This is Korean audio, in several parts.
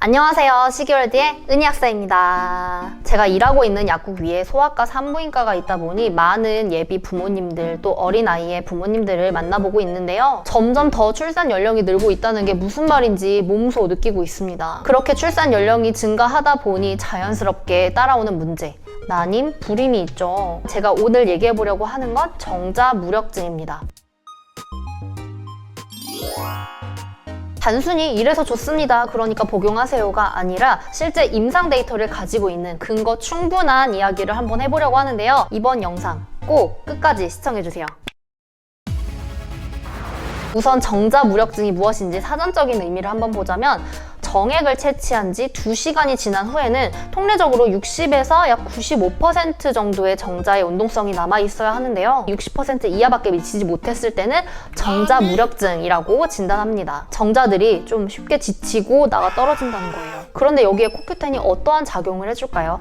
안녕하세요. 시기월드의 은희 학사입니다. 제가 일하고 있는 약국 위에 소아과 산부인과가 있다 보니 많은 예비 부모님들 또 어린아이의 부모님들을 만나보고 있는데요. 점점 더 출산 연령이 늘고 있다는 게 무슨 말인지 몸소 느끼고 있습니다. 그렇게 출산 연령이 증가하다 보니 자연스럽게 따라오는 문제. 난임, 불임이 있죠. 제가 오늘 얘기해 보려고 하는 건 정자 무력증입니다. 단순히 이래서 좋습니다. 그러니까 복용하세요가 아니라 실제 임상 데이터를 가지고 있는 근거 충분한 이야기를 한번 해보려고 하는데요. 이번 영상 꼭 끝까지 시청해주세요. 우선 정자 무력증이 무엇인지 사전적인 의미를 한번 보자면 정액을 채취한 지 2시간이 지난 후에는 통례적으로 60에서 약 95% 정도의 정자의 운동성이 남아 있어야 하는데요. 60% 이하밖에 미치지 못했을 때는 정자 무력증이라고 진단합니다. 정자들이 좀 쉽게 지치고 나가 떨어진다는 거예요. 그런데 여기에 코큐텐이 어떠한 작용을 해줄까요?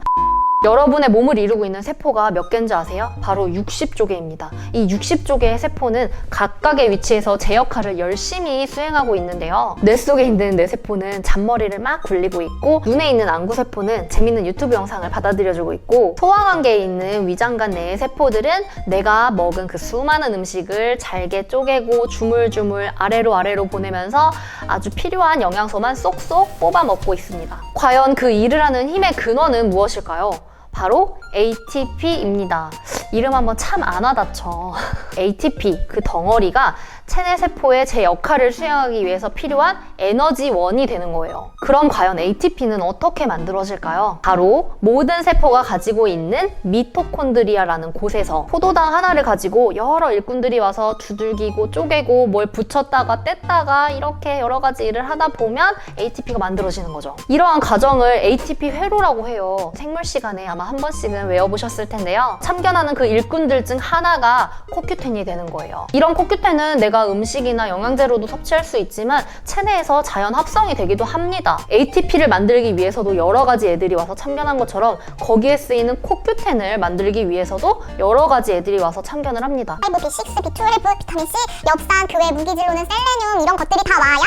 여러분의 몸을 이루고 있는 세포가 몇 개인지 아세요? 바로 60조개입니다. 이 60조개의 세포는 각각의 위치에서 제 역할을 열심히 수행하고 있는데요. 뇌 속에 있는 뇌 세포는 잔머리를 막 굴리고 있고 눈에 있는 안구 세포는 재밌는 유튜브 영상을 받아들여주고 있고 소화관계에 있는 위장관 내의 세포들은 내가 먹은 그 수많은 음식을 잘게 쪼개고 주물주물 아래로 아래로 보내면서 아주 필요한 영양소만 쏙쏙 뽑아 먹고 있습니다. 과연 그 일을 하는 힘의 근원은 무엇일까요? 바로 ATP입니다. 이름 한번 참 안 와닿죠. ATP, 그 덩어리가 체내 세포의 제 역할을 수행하기 위해서 필요한 에너지원이 되는 거예요. 그럼 과연 ATP는 어떻게 만들어질까요? 바로 모든 세포가 가지고 있는 미토콘드리아라는 곳에서 포도당 하나를 가지고 여러 일꾼들이 와서 두들기고 쪼개고 뭘 붙였다가 뗐다가 이렇게 여러 가지 일을 하다 보면 ATP가 만들어지는 거죠. 이러한 과정을 ATP 회로라고 해요. 생물 시간에 아마 한 번씩은 외워보셨을 텐데요. 참견하는 그 일꾼들 중 하나가 코큐텐이 되는 거예요. 이런 코큐텐은 내가 음식이나 영양제로도 섭취할 수 있지만 체내에서 자연 합성이 되기도 합니다. ATP를 만들기 위해서도 여러 가지 애들이 와서 참견한 것처럼 거기에 쓰이는 코큐텐을 만들기 위해서도 여러 가지 애들이 와서 참견을 합니다. 뭐 B6, B12, 비타민 C, 엽산, 그 외 무기질로는 셀레늄 이런 것들이 다 와야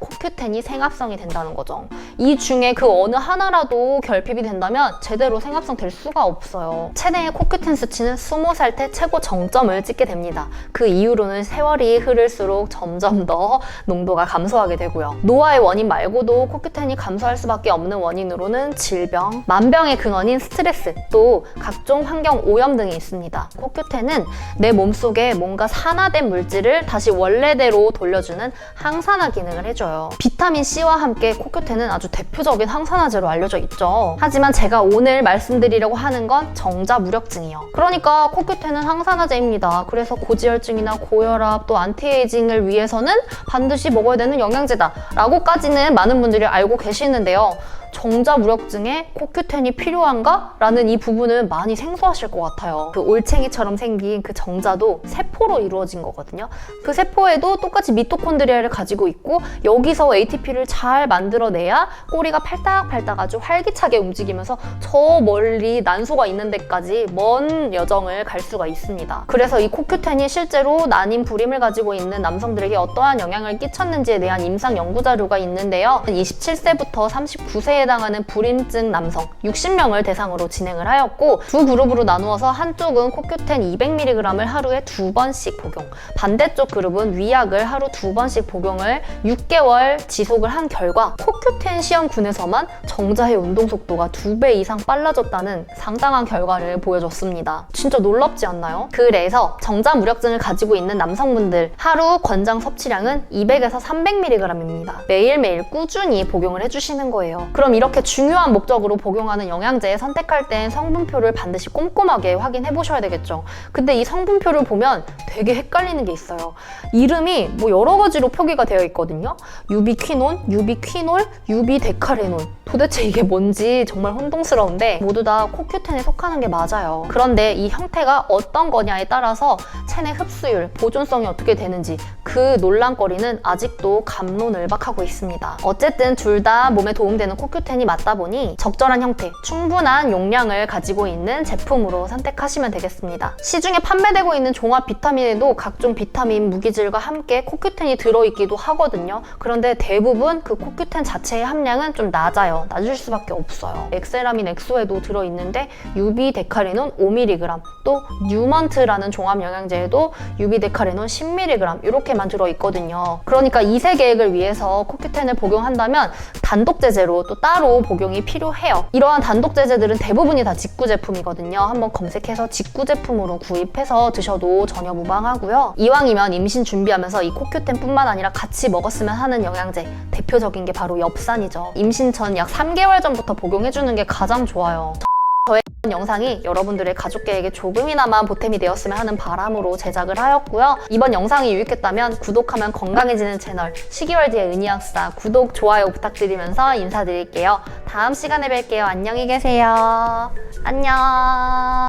코큐텐이 생합성이 된다는 거죠. 이 중에 그 어느 하나라도 결핍이 된다면 제대로 생합성 될 수가 없어요. 체내의 코큐텐 수치는 20살 때 최고 정점을 찍게 됩니다. 그 이후로는 세월이 흐를수록 점점 더 농도가 감소하게 되고요. 노화의 원인 말고도 코큐텐이 감소할 수밖에 없는 원인으로는 질병, 만병의 근원인 스트레스, 또 각종 환경 오염 등이 있습니다. 코큐텐은 내 몸속에 뭔가 산화된 물질을 다시 원래대로 돌려주는 항산화 기능을 해줘 요. 비타민 C와 함께 코큐텐은 아주 대표적인 항산화제로 알려져 있죠. 하지만 제가 오늘 말씀드리려고 하는 건 정자 무력증이요. 그러니까 코큐텐은 항산화제입니다. 그래서 고지혈증이나 고혈압 또 안티에이징을 위해서는 반드시 먹어야 되는 영양제다 라고까지는 많은 분들이 알고 계시는데요. 정자무력증에 코큐텐이 필요한가? 라는 이 부분은 많이 생소하실 것 같아요. 그 올챙이처럼 생긴 그 정자도 세포로 이루어진 거거든요. 그 세포에도 똑같이 미토콘드리아를 가지고 있고 여기서 ATP를 잘 만들어내야 꼬리가 팔딱팔딱 아주 활기차게 움직이면서 저 멀리 난소가 있는 데까지 먼 여정을 갈 수가 있습니다. 그래서 이 코큐텐이 실제로 난임 불임을 가지고 있는 남성들에게 어떠한 영향을 끼쳤는지에 대한 임상 연구 자료가 있는데요. 27세부터 39세 에 해당하는 불임증 남성 60명을 대상으로 진행을 하였고 두 그룹으로 나누어서 한쪽은 코큐텐 200mg을 하루에 두 번씩 복용 반대쪽 그룹은 위약을 하루 두 번씩 복용을 6개월 지속을 한 결과 코큐텐 시험군에서만 정자의 운동 속도가 두 배 이상 빨라졌다는 상당한 결과를 보여줬습니다. 진짜 놀랍지 않나요? 그래서 정자 무력증을 가지고 있는 남성분들 하루 권장 섭취량은 200에서 300mg입니다. 매일매일 꾸준히 복용을 해주시는 거예요. 그럼 이렇게 중요한 목적으로 복용하는 영양제 선택할 땐 성분표를 반드시 꼼꼼하게 확인해 보셔야 되겠죠. 근데 이 성분표를 보면 되게 헷갈리는 게 있어요. 이름이 뭐 여러 가지로 표기가 되어 있거든요. 유비퀴논, 유비퀴놀, 유비데카레놀. 도대체 이게 뭔지 정말 혼동스러운데 모두 다 코큐텐에 속하는 게 맞아요. 그런데 이 형태가 어떤 거냐에 따라서 체내 흡수율, 보존성이 어떻게 되는지 그 논란거리는 아직도 감론을박하고 있습니다. 어쨌든 둘 다 몸에 도움되는 코큐텐 코큐텐이 맞다 보니 적절한 형태, 충분한 용량을 가지고 있는 제품으로 선택하시면 되겠습니다. 시중에 판매되고 있는 종합 비타민 에도 각종 비타민 무기질과 함께 코큐텐이 들어있기도 하거든요. 그런데 대부분 그 코큐텐 자체의 함량은 좀 낮아요. 낮을 수밖에 없어요. 엑셀라민 엑소에도 들어있는데 유비 데카리논 5mg, 또 뉴먼트라는 종합 영양제에도 유비 데카리논 10mg 이렇게만 들어있거든요. 그러니까 이세 계획을 위해서 코큐텐을 복용한다면 단독 제제로 또 따로 복용이 필요해요. 이러한 단독 제제들은 대부분이 다 직구 제품이거든요. 한번 검색해서 직구 제품으로 구입해서 드셔도 전혀 무방 하고요. 이왕이면 임신 준비하면서 이 코큐텐뿐만 아니라 같이 먹었으면 하는 영양제 대표적인 게 바로 엽산이죠. 임신 전 약 3개월 전부터 복용해주는 게 가장 좋아요. 저의 영상이 여러분들의 가족 계획에 조금이나마 보탬이 되었으면 하는 바람으로 제작을 하였고요. 이번 영상이 유익했다면 구독하면 건강해지는 채널 시기월드의 은희학사 구독, 좋아요 부탁드리면서 인사드릴게요. 다음 시간에 뵐게요. 안녕히 계세요. 안녕.